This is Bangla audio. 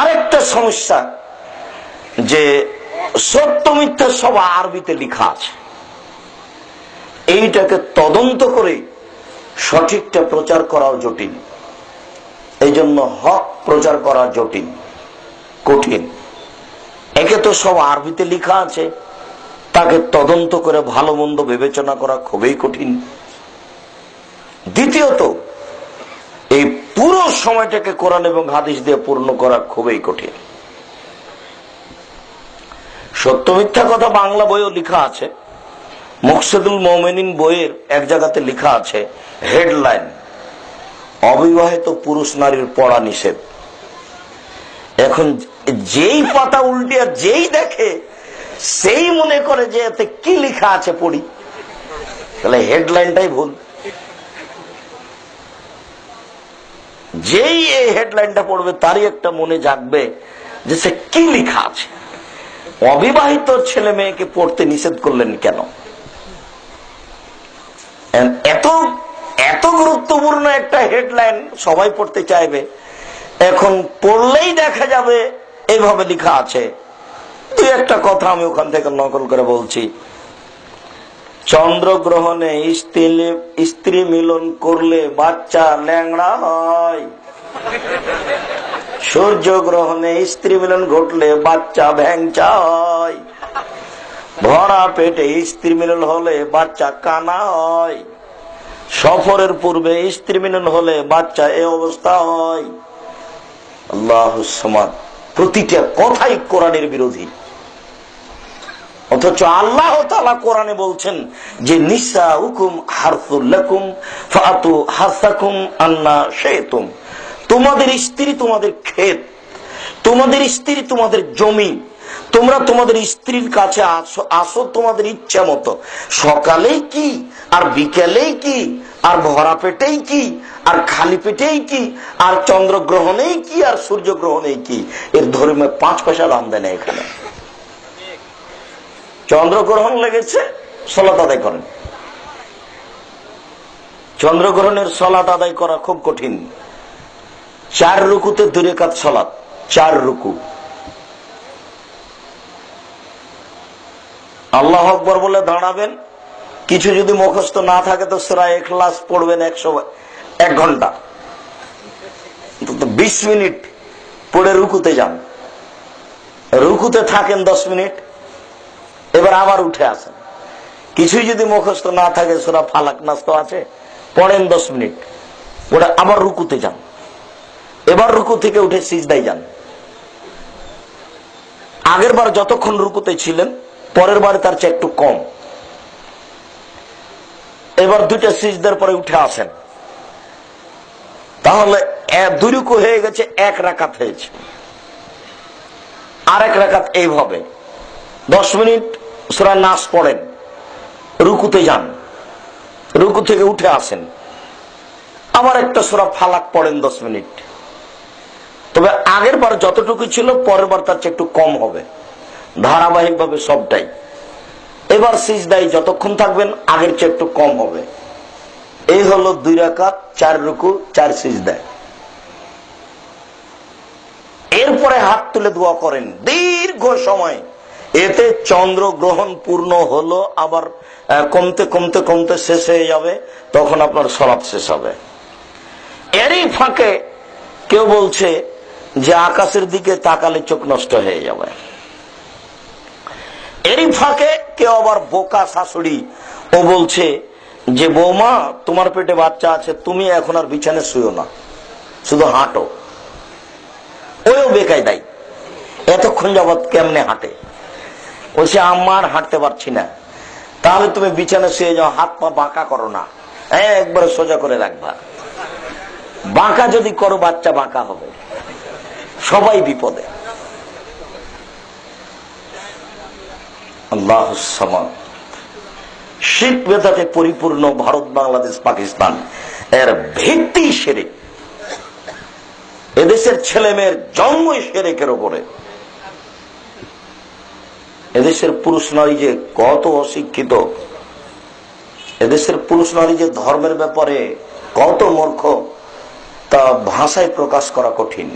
আরেকটা সমস্যা যে সত্য মিথ্যা সব আরবিতে লেখা আছে। এইটাকে তদন্ত করে সঠিকটা প্রচার করাও জটিল। এই জন্য হক প্রচার করা জটিল, কঠিন। একে তো সব আরবিতে লেখা আছে, তাকে তদন্ত করে ভালো মন্দ বিবেচনা করা খুবই কঠিন। দ্বিতীয়ত পুরো সময়টাকে কোরআন এবং হাদিস দিয়ে পূর্ণ করা খুবই কঠিন। সত্য মিথ্যা কথা বাংলা বইও লেখা আছে। মুকসেদুল মোমেনিন বইয়ের এক জায়গাতে লেখা আছে, হেডলাইন, অবিবাহিত পুরুষ নারীর পড়া নিষেধ। এখন যেই পাতা উল্টিয়া যেই দেখে, সেই মনে করে যে এতে কি লেখা আছে পড়ি। তাহলে হেডলাইনটাই ভুল। যেই এই হেডলাইনটা পড়বে, তারই একটা মনে জাগবে যে সে কি লেখা আছে। অবিবাহিত ছেলে মেয়েকে পড়তে নিষেধ করলেন কেন? এত এত গুরুত্বপূর্ণ একটা হেডলাইন সবাই পড়তে চাইবে। এখন পড়লেই দেখা যাবে এইভাবে লেখা আছে। দুই একটা কথা আমি ওখান থেকে নকল করে বলছি। চন্দ্রগ্রহণে স্ত্রী মিলন করলে বাচ্চা ল্যাংড়া হয়। সূর্য গ্রহণে স্ত্রী মিলন ঘটলে বাচ্চা ভ্যাংচা হয়। ভরা পেটে স্ত্রী মিলন হলে বাচ্চা কানা হয়। সফরের পূর্বে স্ত্রী মিলন হলে বাচ্চা এ অবস্থা হয়। আল্লাহ প্রতিটা কথাই কোরআনের বিরোধী। অথচ আল্লাহ তালা কোরআনে বলছেন যে নিসা হুকুম হারতুল্লাকুম ফাতু হাসাকুম আন্না শেতুম তোমাদের স্ত্রী তোমাদের ক্ষেত, তোমাদের স্ত্রী তোমাদের জমি, তোমরা তোমাদের স্ত্রীর কাছে আসো আসো তোমাদের ইচ্ছা মতো। সকালেই কি, আর বিকেলেই কি, আর ভরা পেটেই কি, আর খালি পেটেই কি, আর চন্দ্রগ্রহণেই কি, আর সূর্যগ্রহণেই কি? এর ধর্মে পাঁচ পয়সা দাম দেয় না এখানে। চন্দ্রগ্রহণ লেগেছে সলাত আদায় করেন। চন্দ্রগ্রহণের সলাত আদায় করা খুব কঠিন। চার রুকুতে দূরে কাত সলাত চার রুকু। আল্লাহ আকবর বলে দাঁড়াবেন, কিছু যদি মুখস্থ না থাকে তো সেরা এখলাস পড়বেন একশো, এক ঘণ্টা। বিশ মিনিট পড়ে রুকুতে যান। রুকুতে থাকেন দশ মিনিট এবার আবার উঠে আসেন। কিছুই যদি মুখস্থ না থাকে, সোরা ফালাক নাস্ত আছে, পড়েন দশ মিনিট। ওটা আবার রুকুতে যান। এবার রুকু থেকে উঠে সিজদাই যান। আগের বার যতক্ষণ রুকুতে ছিলেন, পরের বারে তার চেয়ে একটু কম। এবার দুইটা সিজদার পরে উঠে আসেন। তাহলে দুই রুকু হয়ে গেছে, এক রাকাত হয়েছে। আর এক রাকাত এইভাবে। দশ মিনিট সুরা নাচ পড়েন, রুকুতে যান, রুকু থেকে উঠে আসেন। আবার একটা সুরা ফালাক পড়েন দশ মিনিট। তবে আগের বার যতটুকু ছিল, পরের বার তার চেয়ে একটু কম হবে। ধারাবাহিক ভাবে সবটাই। এবার সিজদাই যতক্ষণ থাকবেন, আগের চেয়ে একটু কম হবে। এই হলো দুই রাকাত, চার রুকু, চার সিজদায়। এরপরে হাত তুলে দোয়া করেন, দীর্ঘ সময়। এতে চন্দ্র গ্রহণ পূর্ণ হলো, আবার কমতে কমতে কমতে শেষ হয়ে যাবে, তখন আপনার সলাপ শেষ হবে। এরই ফাঁকে কেউ বলছে যে আকাশের দিকে তাকালে চোখ নষ্ট হয়ে যাবে। এরই ফাঁকে কেউ আবার বোকা শাশুড়ি ও বলছে যে, বৌমা, তোমার পেটে বাচ্চা আছে, তুমি এখন আর বিছানে শুয়েও না। শুধু হাঁটো। ওইও বেকায় দেয় এতক্ষণ যাবৎ কেমনে হাঁটে? বলছে আমার হাঁটতে পারছি না। তাহলে তুমি বিছানা শুয়ে যাও, হাত পা বাঁকা করো না। একবারে সোজা করে রাখবা। বাঁকা যদি করো, বাচ্চা বাঁকা হবে। সবাই বিপদে। আল্লাহ শীত বেদাতে পরিপূর্ণ ভারত, বাংলাদেশ, পাকিস্তান। এর ভিত্তি সেরে। এদেশের ছেলে মেয়ের জন্মই সেরেকের ওপরে এদেশের পুরুষ নারী যে কত অশিক্ষিত, এদেশের পুরুষ নারী যে ধর্মের ব্যাপারে কত মূর্খ, তা ভাষায় প্রকাশ করা কঠিন।